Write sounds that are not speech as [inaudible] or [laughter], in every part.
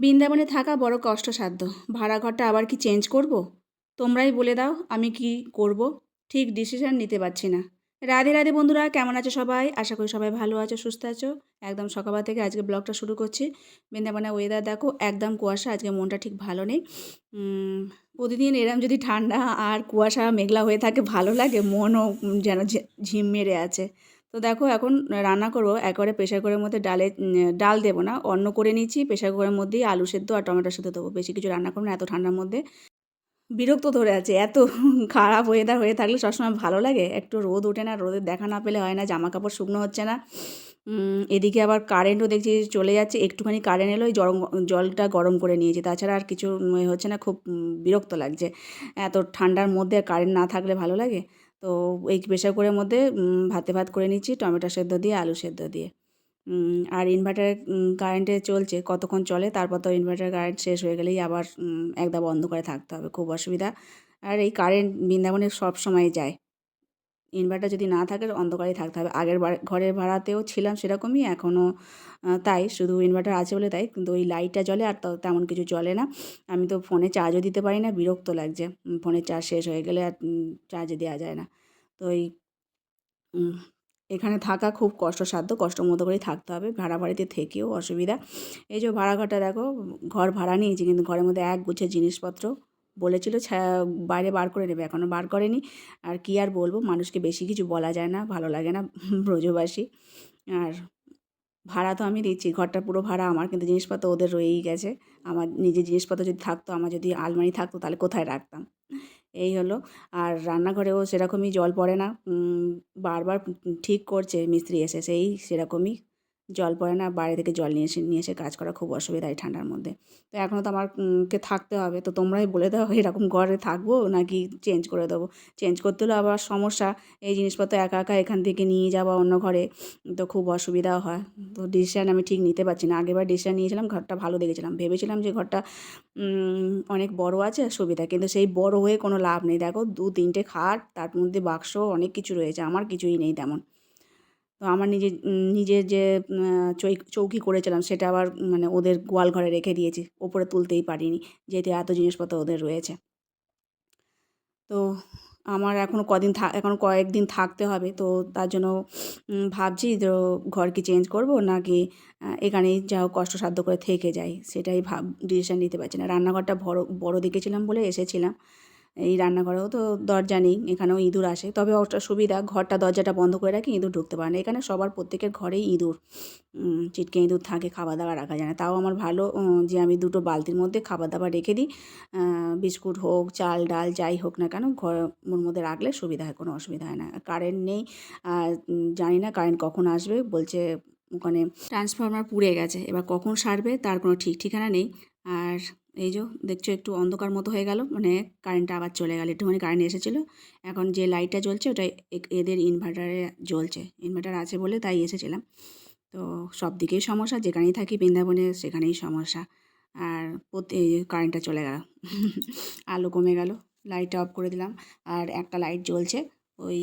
বৃন্দাবনে থাকা বড় কষ্টসাধ্য। ভাড়া ঘরটা আবার কি চেঞ্জ করব? তোমরাই বলে দাও, আমি কি করব? ঠিক ডিসিশন নিতে পারছি না। রাধে রাধে বন্ধুরা, কেমন আছো সবাই? আশা করি সবাই ভালো আছো, সুস্থ আছো। একদম সকালবেলা থেকে আজকে ব্লগটা শুরু করছি। বৃন্দাবনে ওয়েদার দেখো, একদম কুয়াশা, আজকে মনটা ঠিক ভালো নেই। প্রতিদিন এরম যদি ঠান্ডা আর কুয়াশা, মেঘলা হয়ে থাকে, ভালো লাগে। মনও যেন ঝিম মেরে আছে। তো দেখো এখন রান্না করব, একবারে প্রেশার কুকারের মধ্যে ডালে ডাল দেবো না, অন্য করে নিচ্ছি প্রেশার কুকারের মধ্যেই আলু সেদ্ধ আর টমেটো সেদ্ধ দেবো। বেশি কিছু রান্না করব না, এত ঠান্ডার মধ্যে। বিরক্ত ধরে আছে, এত খারাপ ওয়েদার হয়ে থাকলে সবসময় ভালো লাগে। একটু রোদ ওঠে না, রোদের দেখা না পেলে হয় না জামা কাপড় শুকনো হচ্ছে না। এদিকে আবার কারেন্টও দেখছি চলে যাচ্ছে, একটুখানি কারেন্ট এলো জল জলটা গরম করে নিয়েছি। তাছাড়া আর কিছু হচ্ছে না, খুব বিরক্ত লাগছে। এত ঠান্ডার মধ্যে কারেন্ট না থাকলে ভালো লাগে? তো এই প্রেশার কুকারের মধ্যে ভাতে ভাত করে নিচ্ছি, টমেটো সেদ্ধ দিয়ে, আলু সেদ্ধ দিয়ে। আর ইনভার্টার কারেন্টে চলছে, কতক্ষণ চলে, তারপর তো ইনভার্টার কারেন্ট শেষ হয়ে গেলেই আবার একদা বন্ধ করে থাকতে হবে, খুব অসুবিধা। আর এই কারেন্ট বৃন্দাবনে সব সময় যায়। ইনভার্টার যদি না থাকে অন্ধকারেই থাকতে হবে। আগের ঘরের ভাড়াতেও ছিলাম সেরকমই, এখনও তাই শুধু ইনভার্টার আছে বলে তাই, কিন্তু ওই লাইটটা জ্বলে আর তেমন কিছু জ্বলে না। আমি তো ফোনে চার্জও দিতে পারি না, বিরক্ত লাগছে। ফোনের চার্জ শেষ হয়ে গেলে আর চার্জে দেওয়া যায় না। তো এই এখানে থাকা খুব কষ্টসাধ্য, কষ্ট মতো করেই থাকতে হবে। ভাড়া বাড়িতে থেকেও অসুবিধা। এই যে ভাড়া ঘরটা দেখো, ঘর ভাড়া নিয়েছি, কিন্তু ঘরের মধ্যে এক গুছে জিনিসপত্র বলেছিল বাইরে বার করে নেবে। এখনও বার করেনি। আর কি আর বলব, মানুষকে বেশি কিছু বলা যায় না, ভালো লাগে না [laughs] ব্রজবাসী। আর ভাড়া তো আমি দিচ্ছি, ঘরটা পুরো ভাড়া আমার, কিন্তু জিনিসপত্র ওদের রয়েই গেছে। আমার নিজের জিনিসপত্র যদি থাকতো, আমার যদি আলমারি থাকতো, তাহলে কোথায় রাখতাম? এই হলো। আর রান্নাঘরেও সেরকমই জল পড়ে না। বারবার ঠিক করছে মিস্ত্রি এসে, সেই সেরকমই জল পড়ে না বাইরে থেকে জল নিয়ে এসে নিয়ে এসে কাজ করা খুব অসুবিধা এই ঠান্ডার মধ্যে। তো এখনও তো আমার কে থাকতে হবে। তো তোমরাই বলে দাও, [laughs] এরকম ঘরে থাকব নাকি চেঞ্জ করে দেবো? চেঞ্জ করতে হলে আবার সমস্যা, এই জিনিসপত্র একা একা এখান থেকে নিয়ে যাওয়া অন্য ঘরে, তো খুব অসুবিধাও হয়। তো ডিসিশান আমি ঠিক নিতে পারছি না। আগেরবার ডিসিশান নিয়েছিলাম, ঘরটা ভালো দেখেছিলাম। ভেবেছিলাম যে ঘরটা অনেক বড় আছে, সুবিধা। কিন্তু সেই বড় হয়ে কোনো লাভ নেই। দেখো দু তিনটে খাট, তার মধ্যে বাক্স, অনেক কিছু রয়েছে। আমার কিছুই নেই তেমন। তো আমার উম, নিজের যে চৌকি করেছিলাম সেটা আবার মানে ওদের গোয়াল ঘরে রেখে দিয়েছি। ওপরে তুলতেই পারিনি যেহেতু এত জিনিসপত্র ওদের রয়েছে। তো আমার এখনও কদিন থা এখনও কয়েকদিন থাকতে হবে তো তার জন্য ভাবছি তো ঘর কি চেঞ্জ করব নাকি এখানেই যা হোক কষ্টসাধ্য করে থেকে যাই সেটাই ভাব ডিসিশান নিতে পারছি না। রান্নাঘরটা বড় বড় দেখেছিলাম বলে এসেছিলাম। এই রান্নাঘরেও তো দরজা নেই, এখানেও ইঁদুর আসে। তবে ওটা সুবিধা, ঘরটা দরজাটা বন্ধ করে রাখি ইঁদুর ঢুকতে পারে না। এখানে সবার প্রত্যেকের ঘরেই ইঁদুর। চিটকে ইঁদুর থাকে খাবার দাবার রাখা যায় না। তাও আমার ভালো যে আমি দুটো বালতির মধ্যে খাবার দাবার রেখে দিই। বিস্কুট হোক, চাল, ডাল, যাই হোক না কেন ঘরের মধ্যে রাখলে সুবিধা হয়, কোনো অসুবিধা হয় না। কারেন্ট নেই জানি না কারেন্ট কখন আসবে, বলছে ওখানে ট্রান্সফরমার পুড়ে গেছে। এবার কখন সারবে তার কোনো ঠিক ঠিকানা নেই। আর এই যে দেখছ একটু অন্ধকার মতো হয়ে গেল মানে কারেন্টটা আবার চলে গেল, একটুখানি কারেন্ট এসেছিল। এখন যে লাইটটা জ্বলছে ওটা এদের ইনভার্টারে জ্বলছে। ইনভার্টার আছে বলে তাই এসেছিলাম। তো সব দিকেই সমস্যা, যেখানেই থাকি বৃন্দাবনে সেখানেই সমস্যা। আর প্রতি কারেন্টটা চলে গেল। [laughs] আলো কমে গেল লাইটটা অফ করে দিলাম। আর একটা লাইট জ্বলছে, ওই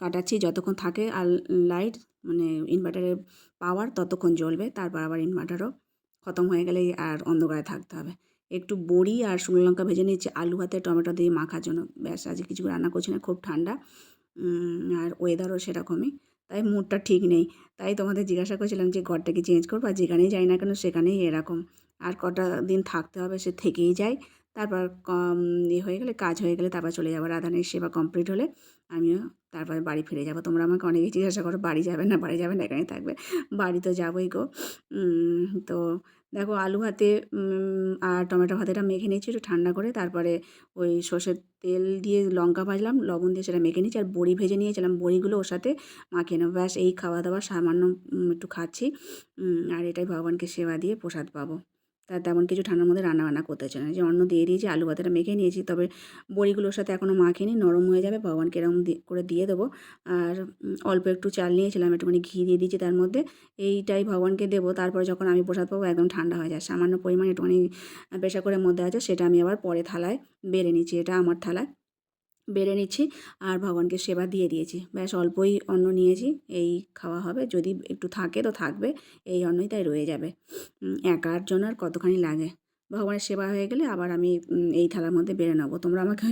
কাটাচ্ছি, যতক্ষণ থাকে আর লাইট মানে ইনভার্টারের পাওয়ার ততক্ষণ জ্বলবে, তারপর আবার ইনভার্টারও খতম হয়ে গেলেই আর অন্ধকারে থাকতে হবে। একটু বড়ি আর শুকনো লঙ্কা ভেজে নিচ্ছি আলু হাতে টমেটো দিয়ে মাখার জন্য। ব্যাস, আজকে কিছু রান্না করছি না, খুব ঠান্ডা। আর ওয়েদারও সেরকমই, তাই মুডটা ঠিক নেই। তাই তোমাদের জিজ্ঞাসা করছিলাম যে ঘরটা কি চেঞ্জ করব, আর যেখানেই যাই না কেন সেখানেই এরকম। আর কটা দিন থাকতে হবে সে থেকেই যায় তারপর ইয়ে হয়ে গেলে, কাজ হয়ে গেলে তারপর চলে যাব। রাধানের সেবা কমপ্লিট হলে আমিও তারপরে বাড়ি ফিরে যাব। তোমরা আমাকে অনেকেই জিজ্ঞাসা করো, বাড়ি যাবে না, বাড়ি যাবে না, এখানেই থাকবে। বাড়ি তো যাবোই গো। তো দেখো আলু ভাতে আর টমেটো ভাতেটা মেখে নিয়েছি একটু ঠান্ডা করে। তারপরে ওই সর্ষের তেল দিয়ে লঙ্কা ভাজলাম, লবণ দিয়ে সেটা মেখে নিয়েছি, আর বড়ি ভেজে নিয়েছিলাম। বড়িগুলো ওর সাথে মাখিয়ে নেব। ব্যাস, এই খাওয়া দাওয়া সামান্য একটু খাচ্ছি। আর এটাই ভগবানকে সেবা দিয়ে প্রসাদ পাবো। তা তেমন কিছু ঠান্ডার মধ্যে রান্না বান্না করতে হচ্ছে না। যে অন্ন দিয়ে দিয়েছি, আলু ভাতেটা মেখে নিয়েছি, তবে বড়িগুলোর সাথে এখনও মাখিনি, নরম হয়ে যাবে, ভগবানকে এরকম করে দিয়ে দেবো। আর অল্প একটু চাল নিয়েছিলাম, একটুখানি ঘি দিয়ে দিয়েছি তার মধ্যে, এইটাই ভগবানকে দেবো। তারপরে যখন আমি প্রসাদ পাবো, একদম ঠান্ডা হয়ে যায়। সামান্য পরিমাণ একটুখানি প্রেশার করে মধ্যে আছে, সেটা আমি আবার পরে থালায় বেড়ে নিচ্ছি, এটা আমার থালায়। বেড়ে নিচ্ছি আর ভগবানকে সেবা দিয়ে দিয়েছি। ব্যাস, অল্পই অন্ন নিয়েছি, এই খাওয়া হবে। যদি একটু থাকে তো থাকবে, এই অন্নই তাই রয়ে যাবে। একার জন্য আর কতখানি লাগে? ভগবানের সেবা হয়ে গেলে আবার আমি এই থালার মধ্যে বেড়ে নেব। তোমরা আমাকে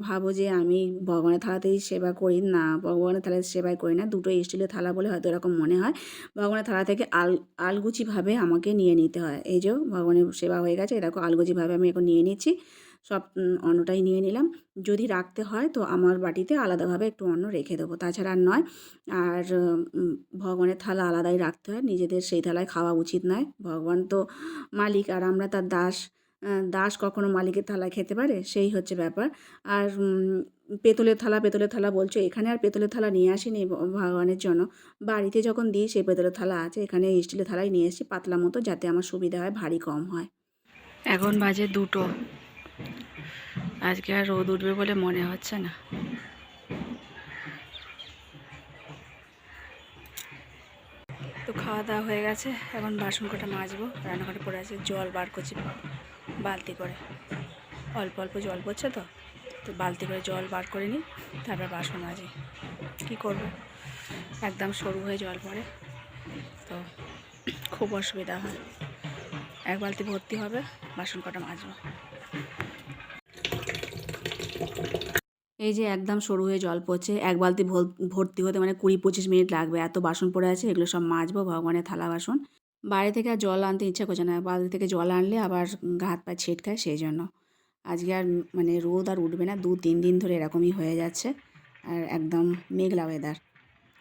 ভাবো যে আমি ভগবানের থালাতেই সেবা করি। না, ভগবানের থালাতে সেবাই করি না। দুটো স্টিলের থালা বলে হয়তো এরকম মনে হয়। ভগবানের থালা থেকে আল আলগুচিভাবে আমাকে নিয়ে নিতে হয়। এই যে, ভগবানের সেবা হয়ে গেছে। এরকম আলগুচিভাবে আমি এখন নিয়ে নিচ্ছি। সব অন্নটাই নিয়ে নিলাম। যদি রাখতে হয় তো আমার বাটিতে আলাদাভাবে একটু অন্ন রেখে দেবো। তাছাড়া আর নয়, আর ভগবানের থালা আলাদাই রাখতে হয়। নিজেদের সেই থালায় খাওয়া উচিত নয়। ভগবান তো মালিক, আর আমরা তার দাস দাস কখনো মালিকের থালা খেতে পারে? সেই হচ্ছে ব্যাপার। আর পেতলের থালা পেতলের থালা বলছো, এখানে আর পেতলের থালা নিয়ে আসিনি ভগবানের জন্য। বাড়িতে যখন দিই, সেই পেতলের থালা আছে। এখানে স্টিলের থালাই নিয়ে এসেছি পাতলা মতো যাতে আমার সুবিধা হয়, ভারী কম হয়। এখন বাজে দুটো। আজকে আর রোদ উঠবে বলে মনে হচ্ছে না। তো খাওয়া দাওয়া হয়ে গেছে, এখন বাসন কটা মাজবো, রান্নাঘরে পড়ে আছে, জল বার করছি বালতি করে। অল্প অল্প জল পড়ছে তো তো বালতি করে জল বার করে নিই, তারপর বাসন মাজি। কী করব? একদম সরু হয়ে জল পড়ে, তো খুব অসুবিধা হয়। এক বালতি ভর্তি হবে, বাসন কটা মাজবো। এই যে একদম সরু হয়ে জল পড়ছে, এক বালতি ভর্তি হতে মানে কুড়ি পঁচিশ মিনিট লাগবে। এত বাসন পড়ে আছে, এগুলো সব মাজবো ভগবানের থালা বাসন। বাইরে থেকে আর জল আনতে ইচ্ছা করছে না। বালতি থেকে জল আনলে আবার হাত পা ছিটকায় সেই জন্য। আজকে আর মানে রোদ আর উঠবে না, দু তিন দিন ধরে এরকমই হয়ে যাচ্ছে। আর একদম মেঘলা ওয়েদার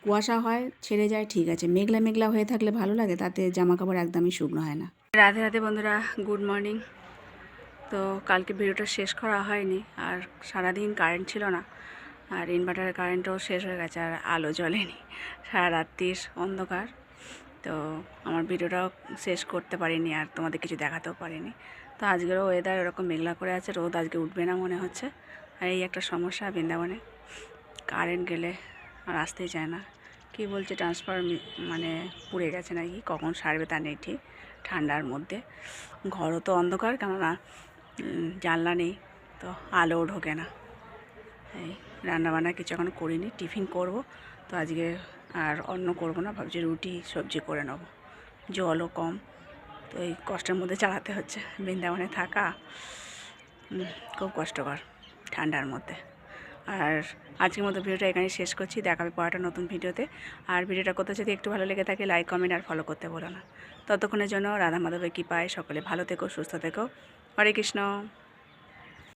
কুয়াশা হয়, ছেড়ে যায়, ঠিক আছে। মেঘলা মেঘলা হয়ে থাকলে ভালো লাগে, তাতে জামা কাপড় একদমই শুকনো হয় না। রাধে রাধে বন্ধুরা গুড মর্নিং তো কালকে ভিডিওটা শেষ করা হয়নি, আর সারাদিন কারেন্ট ছিল না, আর ইনভার্টারের কারেন্টও শেষ হয়ে গেছে, আর আলো জ্বলেনি সারা রাত্রির অন্ধকার, তো আমার ভিডিওটাও শেষ করতে পারিনি, আর তোমাদের কিছু দেখাতেও পারিনি। তো আজকেরও ওয়েদার এরকম মেঘলা করে আছে, রোদ আজকে উঠবে না মনে হচ্ছে, আর এই একটা সমস্যা বৃন্দাবনে কারেন্ট গেলে আর আসতেই চায় না। কী বলছে ট্রান্সফার মানে পুড়ে গেছে নাকি, কখন সারবে তা নেই ঠিক, ঠান্ডার মধ্যে, ঘরও তো অন্ধকার, কেননা জানলা নেই, তো আলোও ঢোকে না। এই রান্নাবান্না কিছু এখন করিনি, টিফিন করব, তো আজকে আর অন্য করব না, ভাবছি রুটি, সবজি করে নেব। জলও কম, তো এই কষ্টের মধ্যে চালাতে হচ্ছে, বৃন্দাবনে থাকা খুব কষ্টকর ঠান্ডার মধ্যে। আর আজকের মতো ভিডিওটা এখানে শেষ করছি, দেখাবে পড়াটা নতুন ভিডিওতে। আর ভিডিওটা করতে যদি একটু ভালো লেগে থাকে লাইক কমেন্ট আর ফলো করতে বলো না। ততক্ষণের জন্য রাধা মাধবের কৃপায় সকলে ভালো থেকো, সুস্থ থেকো। হরে কৃষ্ণ।